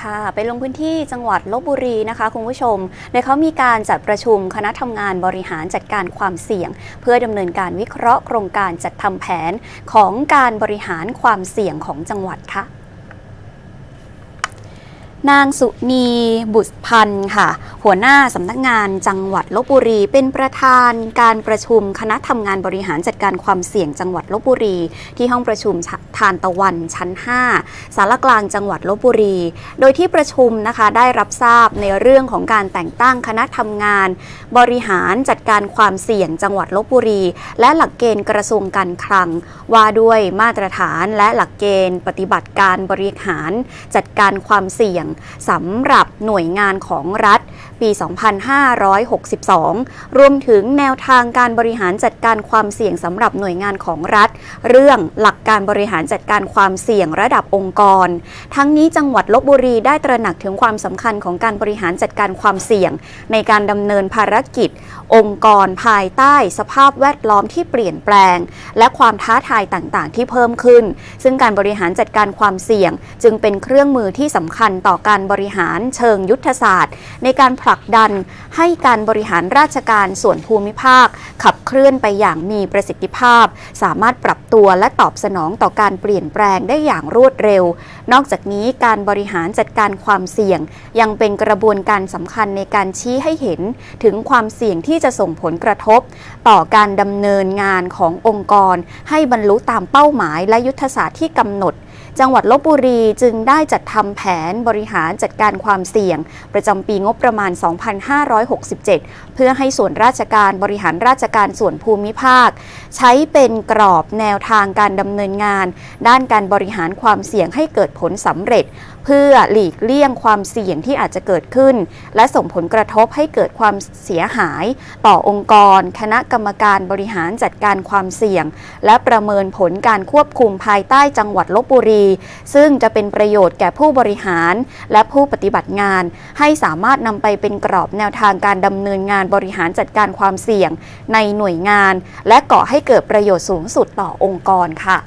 ค่ะไปลงพื้นที่จังหวัดลบบุรีนะคะคุณผู้ชม โดยเขามีการจัดประชุมคณะทำงานบริหารจัดการความเสี่ยง เพื่อดำเนินการวิเคราะห์โครงการจัดทำแผนของการบริหารความเสี่ยงของจังหวัดค่ะ นางสุนีบุตรพันธ์ค่ะ หัวหน้าสำนักงานจังหวัดลบบุรี เป็นประธานการประชุมคณะทำงานบริหารจัดการความเสี่ยงจังหวัดลบบุรี ที่ห้องประชุมทานตะวันชั้น 5 สารกลางจังหวัดลบบุรี โดยที่ประชุมนะคะได้รับทราบในเรื่องของการแต่งตั้งคณะทำงาน บริหารจัดการความเสี่ยงจังหวัดลบบุรี และหลักเกณฑ์กระทรวงการคลัง ว่าด้วยมาตรฐานและหลักเกณฑ์ปฏิบัติการบริหารจัดการความเสี่ยงสำหรับหน่วยงานของรัฐ ปี 2562 รวมถึงแนวทางการบริหารจัดการความเสี่ยงสำหรับหน่วยงานของรัฐ เรื่องหลักการบริหารจัดการความเสี่ยงระดับองค์กร ทั้งนี้จังหวัดลบบุรีได้ตระหนักถึงความสำคัญของการบริหารจัดการความเสี่ยง ในการดำเนินภารกิจ องค์กรภายใต้สภาพแวดล้อมที่เปลี่ยนแปลง และความท้าทายต่างๆ ที่เพิ่มขึ้น ซึ่งการบริหารจัดการความเสี่ยง จึงเป็นเครื่องมือที่สำคัญต่อการบริหารเชิงยุทธศาสตร์ ในการผลักดัน ให้การบริหารราชการส่วนภูมิภาค ขับเคลื่อนไปอย่างมีประสิทธิภาพ สามารถปรับตัวและตอบสนองต่อการเปลี่ยนแปลงได้อย่างรวดเร็ว นอกจากนี้การบริหารจัดการความเสี่ยง ยังเป็นกระบวนการสำคัญในการชี้ให้เห็นถึงความเสี่ยงที่จะส่งผลกระทบ ต่อการดำเนินงานขององค์กร ให้บรรลุตามเป้าหมายและยุทธศาสตร์ที่กำหนด จังหวัดลบบุรีจึงได้จัดทำแผนบริหารจัดการความเสี่ยง ประจำปีงบประมาณ 2567 เพื่อให้ส่วนราชการบริหารราชการส่วนภูมิภาค ใช้เป็นกรอบแนวทางการดำเนินงาน ด้านการบริหารความเสี่ยงให้เกิดผลสำเร็จ เพื่อหลีกเลี่ยงความเสี่ยงที่อาจจะเกิดขึ้น และส่งผลกระทบให้เกิดความเสียหาย ต่อองค์กร คณะกรรมการบริหารจัดการความเสี่ยง และประเมินผลการควบคุมภายใต้จังหวัดลบบุรีซึ่งจะเป็นประโยชน์แก่ผู้บริหาร และผู้ปฏิบัติงาน ให้สามารถนำไปเป็นกรอบแนวทางการดำเนินงานบริหารจัดการความเสี่ยง ในหน่วยงาน และก่อให้เกิดประโยชน์สูงสุดต่อองค์กรค่ะ